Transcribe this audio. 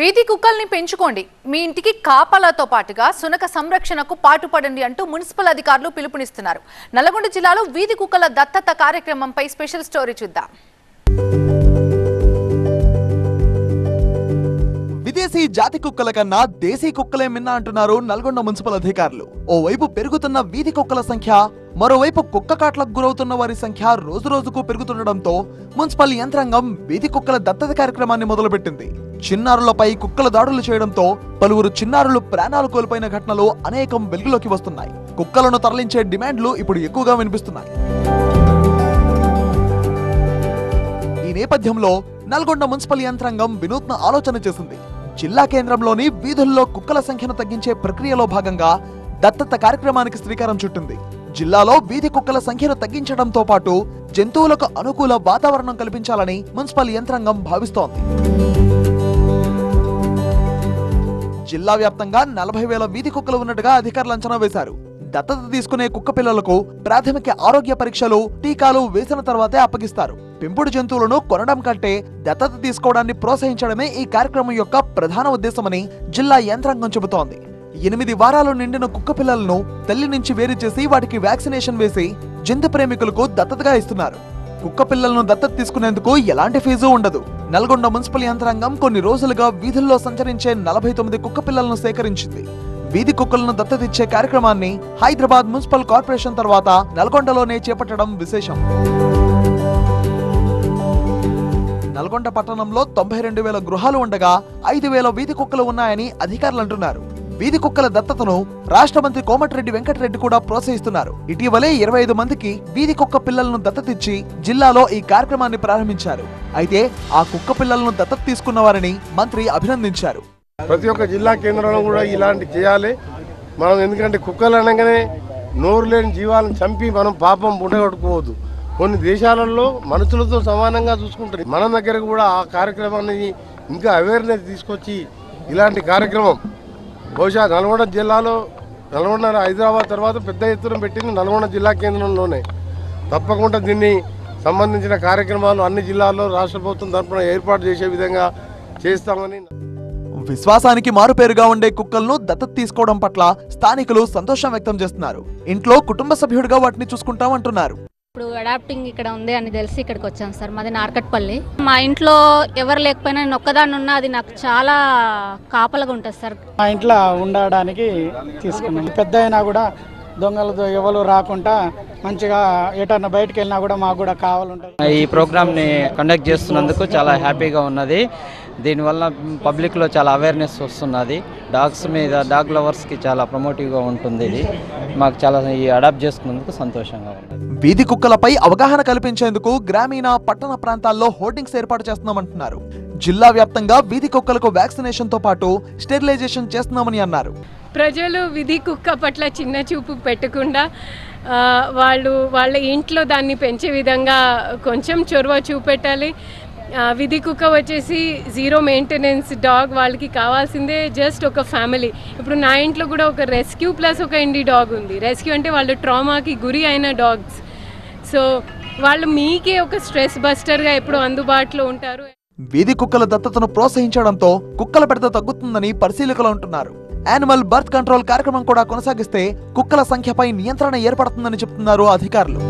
వీధి కుక్కల్ని పెంచుకోండి. మీ ఇంటికి కాపలాతో పాటుగా సునక సంరక్షణకు పాటుపడండి అంటూ మున్సిపల్ అధికారులు పిలుపునిస్తున్నారు. నల్గొండ జిల్లాలో వీధి కుక్కల దత్తత కార్యక్రమంపై స్పెషల్ స్టోరీ చూద్దాం. విదేశీ జాతి కుక్కల కన్నా దేశీ కుక్కలే మిన్న అంటున్నారు నల్గొండ మున్సిపల్ అధికారులు. ఓవైపు పెరుగుతున్న వీధి కుక్కల సంఖ్య మరోవైపు కుక్క కాట్లకు గురవుతున్న వారి సంఖ్య రోజు రోజుకు పెరుగుతుండటంతో మున్సిపల్ యంత్రాంగం వీధి కుక్కల దత్తత కార్యక్రమాన్ని మొదలుపెట్టింది. చిన్నారులపై కుక్కల దాడులు చేయడంతో పలువురు చిన్నారులు ప్రాణాలు కోల్పోయిన ఘటనలు అనేకం వెలుగులోకి వస్తున్నాయి. కుక్కలను తరలించే డిమాండ్లు ఇప్పుడు ఎక్కువగా వినిపిస్తున్నాయి. ఈ నేపథ్యంలో నల్గొండ మున్సిపల్ యంత్రాంగం వినూత్న ఆలోచన చేసింది. జిల్లా కేంద్రంలోని వీధుల్లో కుక్కల సంఖ్యను తగ్గించే ప్రక్రియలో భాగంగా దత్తత కార్యక్రమానికి శ్రీకారం చుట్టింది. జిల్లాలో వీధి కుక్కల సంఖ్యను తగ్గించడంతో పాటు జంతువులకు అనుకూల వాతావరణం కల్పించాలని మున్సిపల్ యంత్రాంగం భావిస్తోంది. జిల్లా వ్యాప్తంగా నలభై వేల వీధి కుక్కలు ఉన్నట్టుగా అధికారులు అంచనా వేశారు. దత్తత తీసుకునే కుక్క పిల్లలకు ప్రాథమిక ఆరోగ్య పరీక్షలు టీకాలు వేసిన తర్వాతే అప్పగిస్తారు. పెంపుడు జంతువులను కొనడం కంటే దత్తత తీసుకోవడాన్ని ప్రోత్సహించడమే ఈ కార్యక్రమం యొక్క ప్రధాన ఉద్దేశమని జిల్లా యంత్రాంగం చెబుతోంది. ఎనిమిది వారాలు నిండిన కుక్క పిల్లలను తల్లి నుంచి వేరు చేసి వాటికి వ్యాక్సినేషన్ వేసి జంతు ప్రేమికులకు దత్తతగా ఇస్తున్నారు. కుక్క పిల్లలను దత్తత తీసుకునేందుకు ఎలాంటి ఫీజు ఉండదు. నల్గొండ మున్సిపల్ యంత్రాంగం కొన్ని రోజులుగా వీధుల్లో సంచరించే నలభై తొమ్మిది కుక్క పిల్లలను సేకరించింది. వీధి కుక్కలను దత్తతిచ్చే కార్యక్రమాన్ని హైదరాబాద్ మున్సిపల్ కార్పొరేషన్ తర్వాత నల్గొండలోనే చేపట్టడం విశేషం. నల్గొండ పట్టణంలో తొంభై రెండు వేల గృహాలు ఉండగా ఐదు వేల వీధి కుక్కలు ఉన్నాయని అధికారులు అంటున్నారు. వీధి కుక్కల దత్తతను రాష్ట్ర మంత్రి కోమటిరెడ్డి వెంకటరెడ్డి కూడా ప్రోత్సహిస్తున్నారు. ఇటీవలే ఇరవై ఐదు మందికి వీధి కుక్క పిల్లలను దత్తతిచ్చి జిల్లాలో ఈ కార్యక్రమాన్ని ప్రారంభించారు. అయితే ఆ కుక్క పిల్లలను దత్తత తీసుకున్న వారిని మంత్రి అభినందించారు. ప్రతి ఒక్క జిల్లా కేంద్రంలో కూడా ఇలాంటి చేయాలి. మనం ఎందుకంటే కుక్కలు అనగానే నోరు లేని జీవాలను చంపి మనం పాపం బుడగొట్టుకోవద్దు. కొన్ని దేశాలలో మనుషులతో సమానంగా చూసుకుంటారు. మన దగ్గర కూడా ఆ కార్యక్రమాన్ని ఇంకా అవేర్నెస్ తీసుకొచ్చి ఇలాంటి కార్యక్రమం బహుశా నల్గొండ జిల్లాలో నల్గొండ హైదరాబాద్ తర్వాత పెద్ద ఎత్తున పెట్టింది నల్గొండ జిల్లా కేంద్రంలోనే. తప్పకుండా దీన్ని సంబంధించిన కార్యక్రమాలు అన్ని జిల్లాల్లో రాష్ట్ర ప్రభుత్వం తరఫున ఏర్పాటు చేసే విధంగా చేస్తామని విశ్వాసానికి మారుపేరుగా ఉండే కుక్కలను దత్తత తీసుకోవడం పట్ల స్థానికులు సంతోషం వ్యక్తం చేస్తున్నారు. ఇంట్లో కుటుంబ సభ్యుడిగా వాటిని చూసుకుంటామంటున్నారు. ఇప్పుడు అడాప్టింగ్ ఇక్కడ ఉంది అని తెలిసి ఇక్కడికి వచ్చాం సార్. మాది నార్కట్పల్లి. మా ఇంట్లో ఎవరు లేకపోయినా నేను ఒక్కదాన్ని ఉన్నా అది నాకు చాలా కాపలగా ఉంటుంది సార్. మా ఇంట్లో ఉండడానికి తీసుకున్నాం. పెద్ద అయినా కూడా దొంగలతో ఎవరు రాకుండా మంచిగా ఎటన్నా బయటకు వెళ్ళినా కూడా మాకు కూడా కావాలంటుంది. ఈ ప్రోగ్రామ్ని కండక్ట్ చేస్తున్నందుకు చాలా హ్యాపీగా ఉన్నది. దీనివల్ల పబ్లిక్లో చాలా అవేర్నెస్ వస్తున్నది. డాగ్స్ మీద డాగ్ లవర్స్కి చాలా ప్రమోటివ్గా ఉంటుంది ఇది. మాకు చాలా ఈ అడాప్ట్ చేసుకున్నందుకు సంతోషంగా ఉన్నది. వీధి కుక్కలపై అవగాహన కల్పించేందుకు గ్రామీణ పట్టణ ప్రాంతాల్లో హోర్డింగ్స్ ఏర్పాటు చేస్తున్నామంటున్నారు. జిల్లా వ్యాప్తంగా వీధి కుక్కలకు వ్యాక్సినేషన్తో పాటు స్టెరిలైజేషన్ చేస్తున్నామని అన్నారు. ప్రజలు విధి కుక్క పట్ల చిన్న చూపు పెట్టకుండా వాళ్ళు వాళ్ళ ఇంట్లో దాన్ని పెంచే విధంగా కొంచెం చొరవ చూపెట్టాలి. విధి కుక్క వచ్చేసి జీరో మెయింటెనెన్స్ డాగ్ వాళ్ళకి కావాల్సిందే జస్ట్ ఒక ఫ్యామిలీ. ఇప్పుడు నా ఇంట్లో కూడా ఒక రెస్క్యూ ప్లస్ ఒక ఇండి డాగ్ ఉంది. రెస్క్యూ అంటే వాళ్ళు ట్రామాకి గురి అయిన డాగ్స్. సో వాళ్ళు మీకే ఒక స్ట్రెస్ బస్టర్గా ఎప్పుడు అందుబాటులో ఉంటారు. వీధి కుక్కల దత్తతను ప్రోత్సహించడంతో కుక్కల పెడత తగ్గుతుందని పరిశీలకులు అంటున్నారు. యానిమల్ బర్త్ కంట్రోల్ కార్యక్రమం కూడా కొనసాగిస్తే కుక్కల సంఖ్యపై నియంత్రణ ఏర్పడుతుందని చెప్తున్నారు అధికారులు.